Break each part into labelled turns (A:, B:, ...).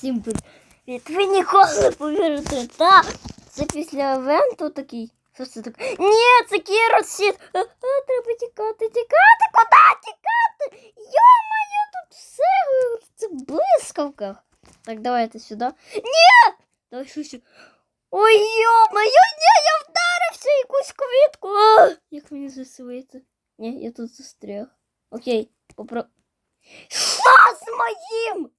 A: всім привіт. Ви ніколи не повірите, та це після евенту такий. Що це таке? Ні, це керосит. А, а, треба тікати, тікати, куди тікати? Йо-моє, тут все це блискавках. Так, давайте сюди. Ні! Давай швидше. Ой, йо-моє, ні, я вдарився якусь квітку. А, як мені засвити? Ні, я тут застряг. Окей, попро... Що з моїм?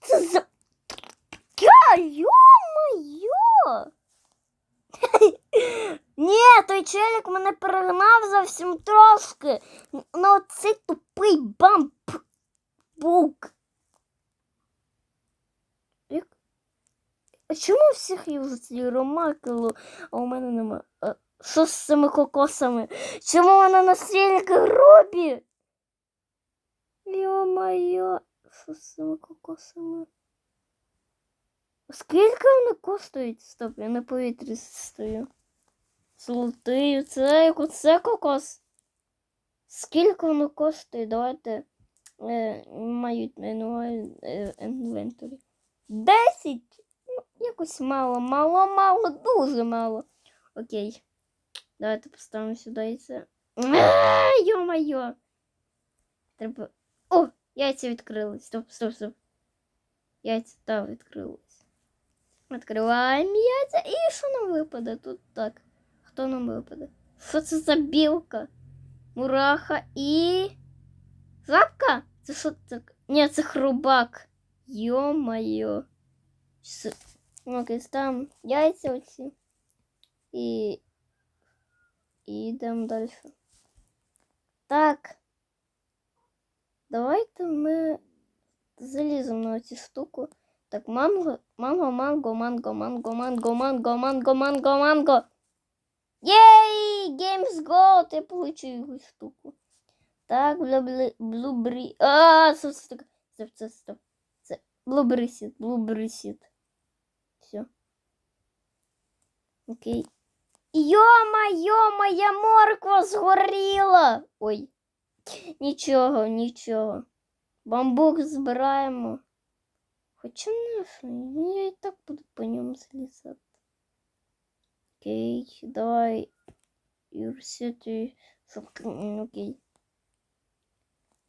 A: Це за... Йо-моє! Ні, той челік мене перегнав зовсім трошки. На оцей тупий бамбук. Як? А чому у всіх є ромакело, а у мене нема? Що з цими кокосами? Чому вони настільки грубі? Йо-моє, що з цими кокосами? Скільки вони коштують? Стоп, я на повітрі стою. Золотий, це як оце кокос. Скільки воно коштує? Давайте е, мають на увазі, е, інвентарі. Десять! Ну, якось мало, мало, мало, дуже мало. Окей. Давайте поставимо сюди це. Йо-моє! Треба. О! Яйця відкрились. Стоп, стоп, стоп. Яйця там відкрились. Відкриваємо яйця. І що нам випаде? Тут так. Хто нам випаде? Що це за білка? Мураха і. Жабка? Це що так? Ні, це хрубак. Йо-моє. Це... Ну, Окей, там яйця оці. І. І йдемо далі. Так. Давайте ми заліземо на цю штуку. Так, манго, манго, манго, манго, манго, манго, манго, манго, манго, манго. Єй! Games Go! Ти получив якусь штуку. Так, блюбрі. А, стоп, стоп, стоп, стоп. Це блюбрі сіт, блюбрі сіт. Все. Окей. Йома, моя морква згоріла. Ой. Нічого, нічого. Бамбук збираємо. Хоча не що, я і так буду по ньому злізати. Окей, давай. Юрсити. Окей.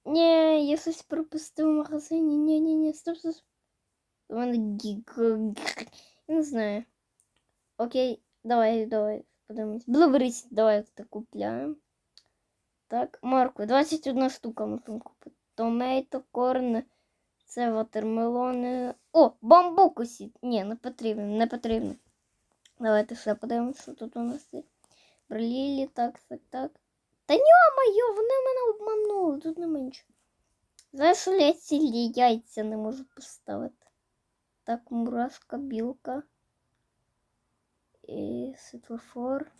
A: Ні, я щось пропустив в магазині. Ні, ні, ні, стоп, стоп. У мене гіг. Я не знаю. Окей, давай, давай. Подивимось. Блуберіс, давай так купляємо. Так, Марку, 21 штука можемо купити. Томейто, корн. Це ватермелони. О, бамбук. Ні, не потрібно, не потрібно. Давайте ще подивимося, що тут у нас є. Бралілі, так, так, так. Та ньо-моє, вони мене обманули, тут не менше. Знаєш, я ці яйця не можу поставити. Так, мурашка, білка. І світлофор.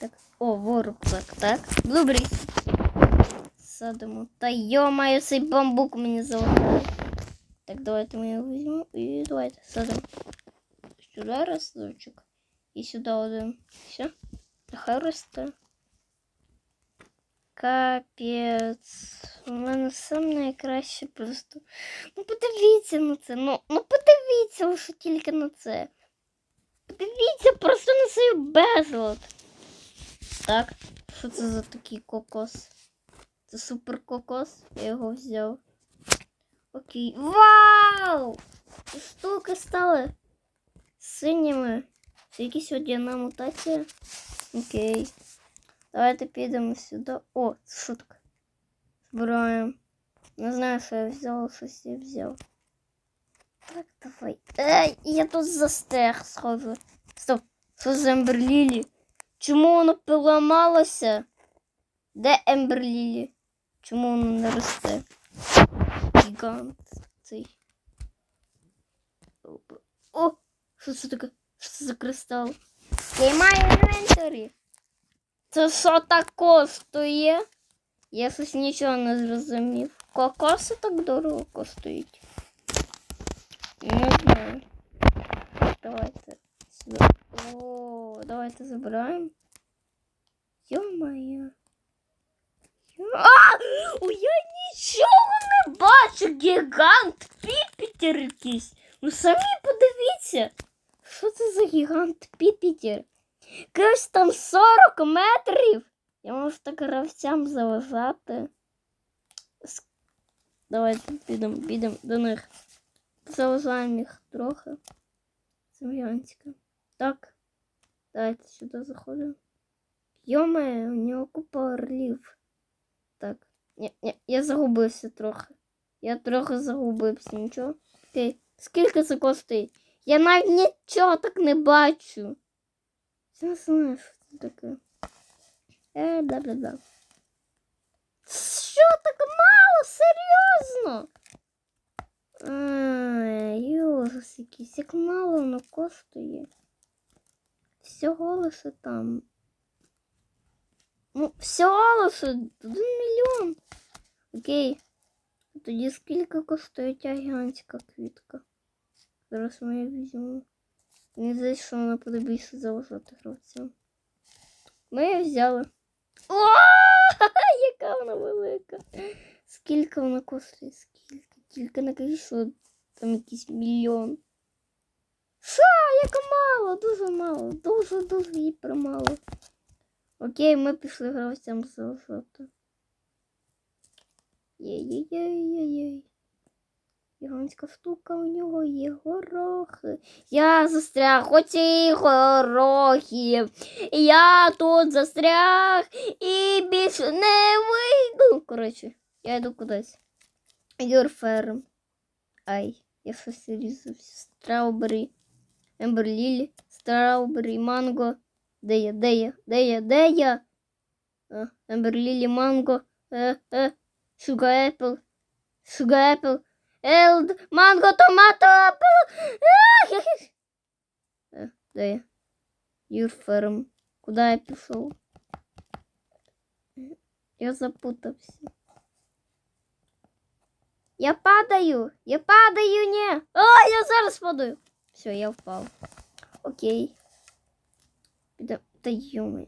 A: Так, о, ворог, так, так. Блубрі. Садимо. Та йо-моє, цей бамбук мені залагає. Так, давайте ми його візьмемо і давайте садимо. Сюди разочок. І сюди один. Все. Нехай росте. Капець. У мене сам найкраще просто. Ну подивіться на це. Ну, ну подивіться лише тільки на це. Подивіться просто на свій безлад. Так, що це за такий кокос? Це супер кокос. Я його взяв. Окей. Вау! Штуки стали синіми. Це якась одна мутація. Окей. Давайте підемо сюди. О, це шутка. Збираємо. Не знаю, що я взяв, щось я взяв. Так, давай. Ей, я тут застряг, схоже. Стоп, що за Емберлілі? Чому воно поламалося? Де Емберлілі? Чому воно не росте? Гігант цей. О! Що це таке? Що це за кристал? Я маю інвентарі. Це що так коштує? Я щось нічого не зрозумів. Кокоси так дорого коштують. Не знаю. Давайте сюди. О, давайте забираємо. Ой, я нічого не бачу. гігант Піпітер якийсь. Ну самі подивіться. Що це за гігант Піпітер? Якось там 40 метрів. Я можу так гравцям заважати. Давайте підемо, підемо до них. Заважаємо їх трохи. Сем'янська. Так. Давайте сюди заходимо. Йоме, у нього купа орлів. Так. Ні, я загубився трохи. Я трохи загубився, нічого. Окей. Скільки це коштує? Я навіть нічого так не бачу. Я не знаю, що це таке. Е, да-да-да. Що так мало? Серйозно? Ужас якийсь, як мало воно коштує. Всього лише там. Ну, всього лише один мільйон. Окей. Тоді скільки коштує ця гігантська квітка? Зараз ми її візьмемо. Мені здається, що вона буде більше заважати гравцям. Ми її взяли. О, яка вона велика. Скільки вона коштує? Скільки? Тільки не кажи, що там якийсь мільйон. Що? Яка мало, дуже мало, дуже дуже гіпер мало. Окей, ми пішли гравцям заважати. Єй-єй-єй-єй. Гігантська штука у нього є горохи. Я застряг у цій горохи. Я тут застряг і більше не вийду. Коротше, я йду кудись. Your. Ай, я щось різався. Страубері. Емберлілі. Страубері, манго. Де я, де я, де я, де я? Емберлілі, манго. Шуга епл. Шуга епл. Елд, манго, томато, апл. Де я? Farm. Куди я пішов? Я запутався. Я падаю! Я падаю, не! А, я зараз падаю! Все, я впав. Окей. Да, ё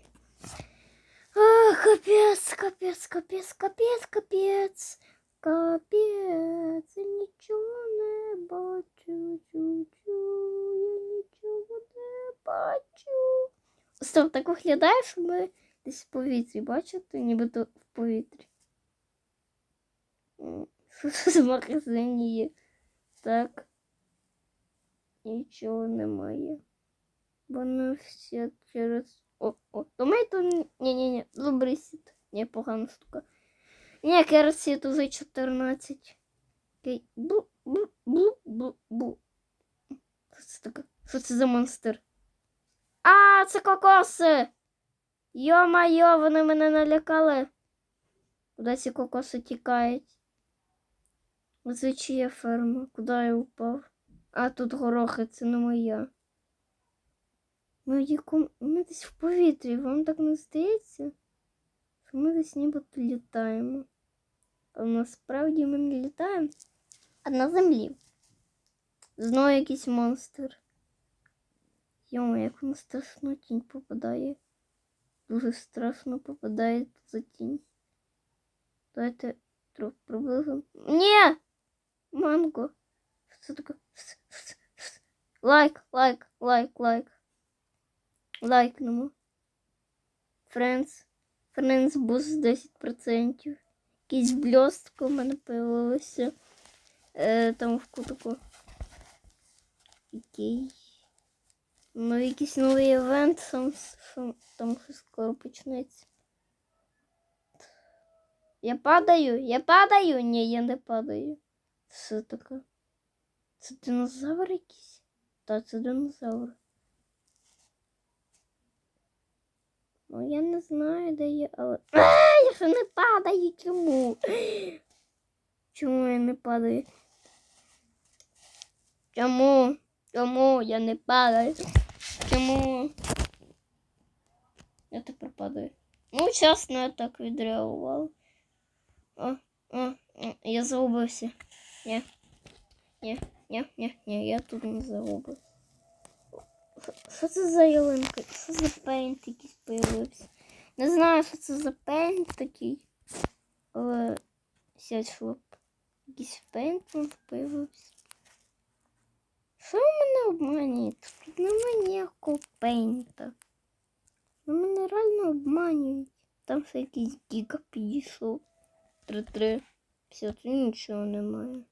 A: А, капец, капец, капец, капец, капец. Капець, я нічого не бачу, чу-чу, я нічого не бачу. Стоп, так виглядає, що ми десь в повітрі, бачите, нібито в повітрі. Що це за магазині є? Так. Нічого немає. Вони всі через. О, о, тут. Ні-ні-ні, зубрисіт. Ні, погана штука. Ні, керсіту за 14. Окей. Бу, бу, бу, бу, бу. Що це таке? Що це за монстр? А, це кокоси! Йо-майо, вони мене налякали. Куди ці кокоси тікають? Оце чия ферма? Куди я упав? А тут горохи, це не моя. Ми, якому... ми десь в повітрі, вам так не здається? Що ми десь нібито літаємо. А насправді ми не літаємо, а на землі. Знову якийсь монстр. Йома, як воно страшно тінь попадає. Дуже страшно попадає за тінь. Давайте трохи приблизимо. Ні! Манго. Що таке? Лайк, лайк, лайк, лайк. Лайкнемо. Френдс. Френдс буст 10%. Якісь блістки у мене появилися. Е, там в кутку. Окей. Ну, якийсь новий івент, там, що- там щось скоро почнеться. Я падаю, я падаю. Ні, я не падаю. Що таке? Це динозавр якийсь? Та це динозавр. Ну, я не знаю, де я, але. А, я ще не падаю. Чому? Чому я не падаю? Чому? Чому я не падаю? Чому? Я тепер падаю. Ну, чесно, я так відреагував. О, о, о, я загубився. Ні. Ні, ні, ні, ні, я тут не загубив. Що- це за ялинка? Що за пейнт якийсь появився? Не знаю, що це за пейнт такий. Але сядь шлоп. Якийсь пейнт появився. Що ви мене обманюєте? Тут немає ніякого пейнта. Ви мене реально обманюють. Там ще якийсь гіга підійшов. Три-три. Все, тут нічого немає.